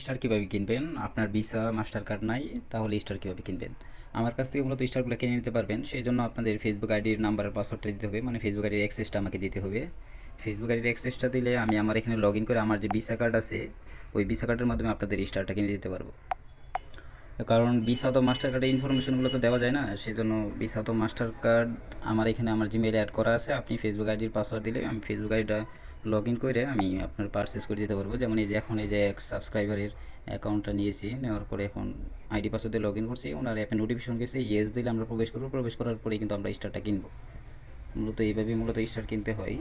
Star কীভাবে কিনবেন? আপনার ভিসা মাস্টার কার্ড নাই, তাহলে স্টার কীভাবে কিনবেন? আমার কাছ থেকে মূলত স্টারগুলো কিনে নিতে পারবেন সেই জন্য আপনাদের ফেসবুক আইডির নাম্বার পাসওয়ার্ডটা দিতে হবে মানে ফেসবুক আইডির অ্যাক্সেসটা আমাকে দিতে হবে। ফেসবুক আইডির অ্যাক্সেসটা দিলে আমি আমার এখানে লগ করে আমার যে ভিসা কার্ড আছে, ওই ভিসা কার্ডের মাধ্যমে আপনাদের স্টারটা কিনে দিতে পারব। কারণ ভিসা তো মাস্টার কার্ডের ইনফরমেশনগুলো তো দেওয়া যায় না সেই জন্য ভিসা তো মাস্টার কার্ড আমার এখানে আমার জিমেলে অ্যাড করা আছে, আপনি ফেসবুক আইডির পাসওয়ার্ড দিলে আমি ফেসবুক আইডিটা লগ ইন করে আমি আপনার পারচেস করে দিতে পারব। যেমন এই যে এখন এই যে এক সাবস্ক্রাইবারের অ্যাকাউন্টটা নিয়েছি, নেওয়ার পরে এখন আইডি পাসওয়ার্ড লগ ইন করছি, ওনার অ্যাপে নোটিফিকেশন গেছে ইয়েস দিলে আমরা প্রবেশ করব, প্রবেশ করার পরে কিন্তু আমরা স্টারটা কিনবো। মূলত এইভাবেই মূলত স্টার কিনতে হয়।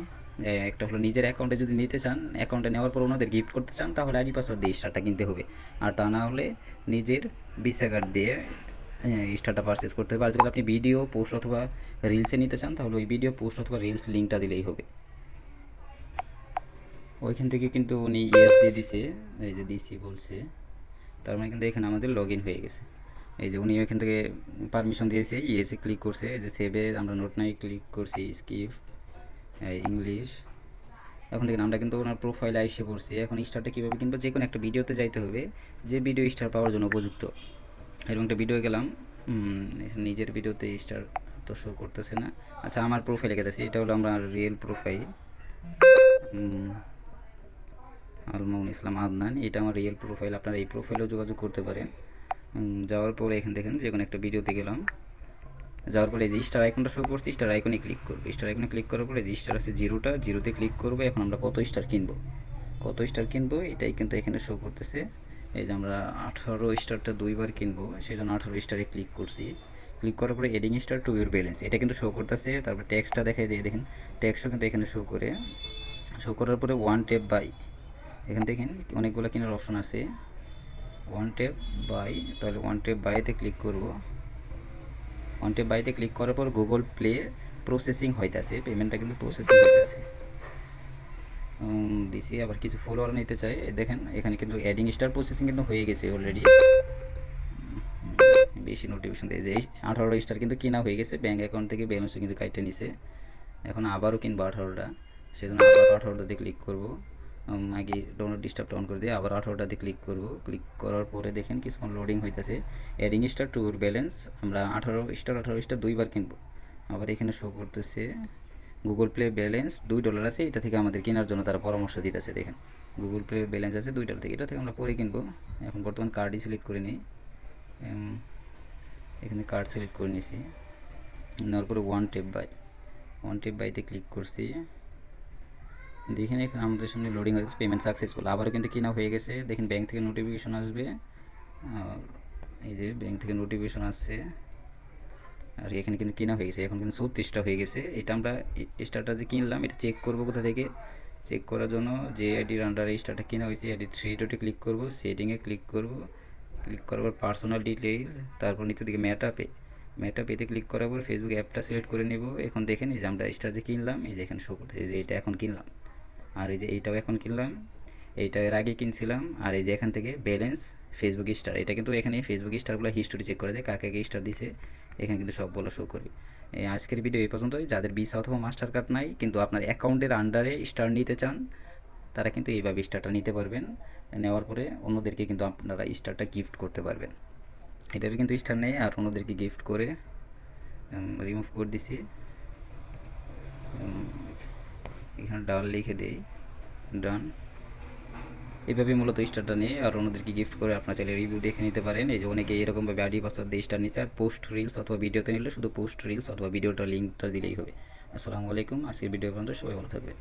একটা হলো নিজের অ্যাকাউন্টে যদি নিতে চান অ্যাকাউন্টে নেওয়ার পর ওনাদের গিফট করতে চান, তাহলে আইডি পাসওয়ার্ড দিয়ে স্টারটা কিনতে হবে। আর তা না হলে নিজের ভিসা কার্ড দিয়ে স্টারটা পারচেস করতে হবে। আর যদি আপনি ভিডিও পোস্ট অথবা রিলসে নিতে চান, তাহলে ওই ভিডিও পোস্ট অথবা রিলস লিঙ্কটা দিলেই হবে। ওইখান থেকে কিন্তু উনি ইয়েস দিয়ে দিছে, এই যে দিছি বলছে। তার মানে কিন্তু এখানে আমাদের লগ ইন হয়ে গেছে। এই যে উনি ওইখান থেকে পারমিশন দিয়েছে ইয়েসে ক্লিক করছে, এই যে সেভে আমরা নোট নাই ক্লিক করছি স্কিপ ইংলিশ এখন দেখেন আমরা কিন্তু ওনার প্রোফাইলে এসে পড়ছি। এখন স্টারটা কীভাবে কিনবো? যে কোনো একটা ভিডিওতে যাইতে হবে। যে ভিডিও স্টার পাওয়ার জন্য উপযুক্ত। এরকম একটা ভিডিও গেলাম। নিজের ভিডিওতে স্টার তো শো করতেছে না। আচ্ছা আমার প্রোফাইলে গেতেছি এটা হলো আমার রিয়েল প্রোফাইল আলমাউন ইসলাম আদনান, এটা আমার রিয়েল প্রোফাইল আপনারা এই প্রোফাইলেও যোগাযোগ করতে পারেন। যাওয়ার পরে এখানে দেখেন যে কোনো একটা ভিডিওতে গেলাম। যাওয়ার পরে যে স্টার আইকনটা শো করছি স্টার আইকনে ক্লিক করব। স্টার আইকনে ক্লিক করার পরে যে স্টার আছে জিরোটা জিরোতে ক্লিক করব। এখন আমরা কত স্টার কিনবো? কত স্টার কিনবো? এটাই কিন্তু এখানে শো করতেছে। এই যে আমরা আঠারো স্টারটা দুইবার কিনবো সেই জন্য আঠারো স্টারে ক্লিক করছি। ক্লিক করার পরে adding star to your balance এটা কিন্তু শো করতেছে। তারপর ট্যাক্সটা দেখাই দিয়ে দেখেন ট্যাক্সও কিন্তু এখানে শো করে। শো করার পরে ওয়ান টেপ বাই এখান থেকে অনেকগুলো কেনার অপশন আছে। ওয়ান টেপ বাই তাহলে ওয়ান টেপ বাইতে ক্লিক করব। ওয়ান টেপ বাইতে ক্লিক করার পর গুগল প্লে প্রসেসিং হইতাছে পেমেন্টটা কিন্তু প্রসেসিং হইতাছে। দিছি, আবার কিছু ফলোয়ার নিতে চাই। দেখেন, এখানে কিন্তু অ্যাডিং স্টার প্রসেসিং কিন্তু হয়ে গেছে অলরেডি বেশি নোটিফিকেশন দিয়ে যে এই আঠারোটা স্টার কিন্তু কিনা হয়ে গেছে ব্যাঙ্ক অ্যাকাউন্ট থেকে ব্যালেন্সও কিন্তু কাইটে নিছে। এখন আবারও কিনবো আঠারোটা, সেজন্য আবার আঠারোটাতে ক্লিক করব। আগে ডাউনলোড ডিস্টার্বটা অন করে দিয়ে আবার আঠারোটাতে ক্লিক করব। ক্লিক করার পরে দেখেন কিছুক্ষণ লোডিং হইতেছে। অ্যাডিং স্টার টু ব্যালেন্স আমরা আঠারো স্টার আঠারো স্টার দুইবার কিনবো। আবার এখানে শো করতেছে গুগল প্লে ব্যালেন্স দুই ডলার আছে, এটা থেকে আমাদের কেনার জন্য তারা পরামর্শ দিতেছে, দেখেন। গুগল প্লে ব্যালেন্স আছে দুই ডলার থেকে, এটা থেকে আমরা পরে কিনবো। এখন বর্তমান কার্ডই সিলেক্ট করে নিই। এখানে কার্ড সিলেক্ট করে নিয়েছি। নেওয়ার পরে one tap buy one tap বাইতে ক্লিক করছি। দেখেন এখানে আমাদের সামনে লোডিং হয়েছে পেমেন্ট সাকসেসফুল আবারও কিন্তু কিনা হয়ে গেছে। দেখেন ব্যাংক থেকে নোটিফিকেশন আসবে। এই যে ব্যাংক থেকে নোটিফিকেশন আসছে। আর এখানে কিন্তু কিনা হয়ে গেছে। এখন কিন্তু ছত্রিশটা হয়ে গেছে। এটা আমরা স্টারটা যে কিনলাম, এটা চেক করব কোথা থেকে? চেক করার জন্য যে আইডির আন্ডারে স্টারটা কিনা হয়েছে আইডি থ্রি ডটে ক্লিক করব সেটিংয়ে ক্লিক করব। ক্লিক করার পর পার্সোনাল ডিটেইলস তারপর নিচে দিকে ম্যাটাপে ম্যাটা পেতে ক্লিক করার পর ফেসবুক অ্যাপটা সিলেক্ট করে নেব। এখন দেখেন এই যে আমরা স্টার যে কিনলাম, এই যে এখানে শো করতেছে যে এটা এখন কিনলাম। আর এই যে এইটাও এখন কিনলাম, এইটা এর আগে কিনছিলাম, আর এই যে এখান থেকে ব্যালেন্স ফেসবুক স্টার এটা কিন্তু এখানে ফেসবুক স্টারগুলো হিস্টোরি চেক করে দেয় কাকে স্টার দিছে, এখানে কিন্তু সবগুলো শো করবে। এই আজকের ভিডিও এই পর্যন্তই, যাদের ভিসা অথবা মাস্টার কার্ড নাই, কিন্তু আপনার অ্যাকাউন্টের আন্ডারে স্টার নিতে চান, তারা কিন্তু এইভাবে স্টারটা নিতে পারবেন, নেওয়ার পরে অন্যদেরকে কিন্তু আপনারা স্টারটা গিফট করতে পারবেন। এভাবে কিন্তু স্টার নেই, আর অন্যদেরকে গিফট করে রিমুভ করে দিছি। এখানে ডান লিখে দিই। ডান। এভাবে মূলত স্টারটা নিয়ে আর অন্যদেরকে গিফট করে আপনার চাইলে রিভিউ দেখে নিতে পারেন। এই যে অনেকে এরকমভাবে আইডি পাসওয়ার্ড দিয়ে স্টার নিচ্ছে, আর পোস্ট রিলস অথবা ভিডিওতে নিলে শুধু পোস্ট রিলস অথবা ভিডিওটা লিঙ্কটা দিলেই হবে। আসসালামু আলাইকুম, আজকের ভিডিও পর্যন্ত, সবাই ভালো থাকবে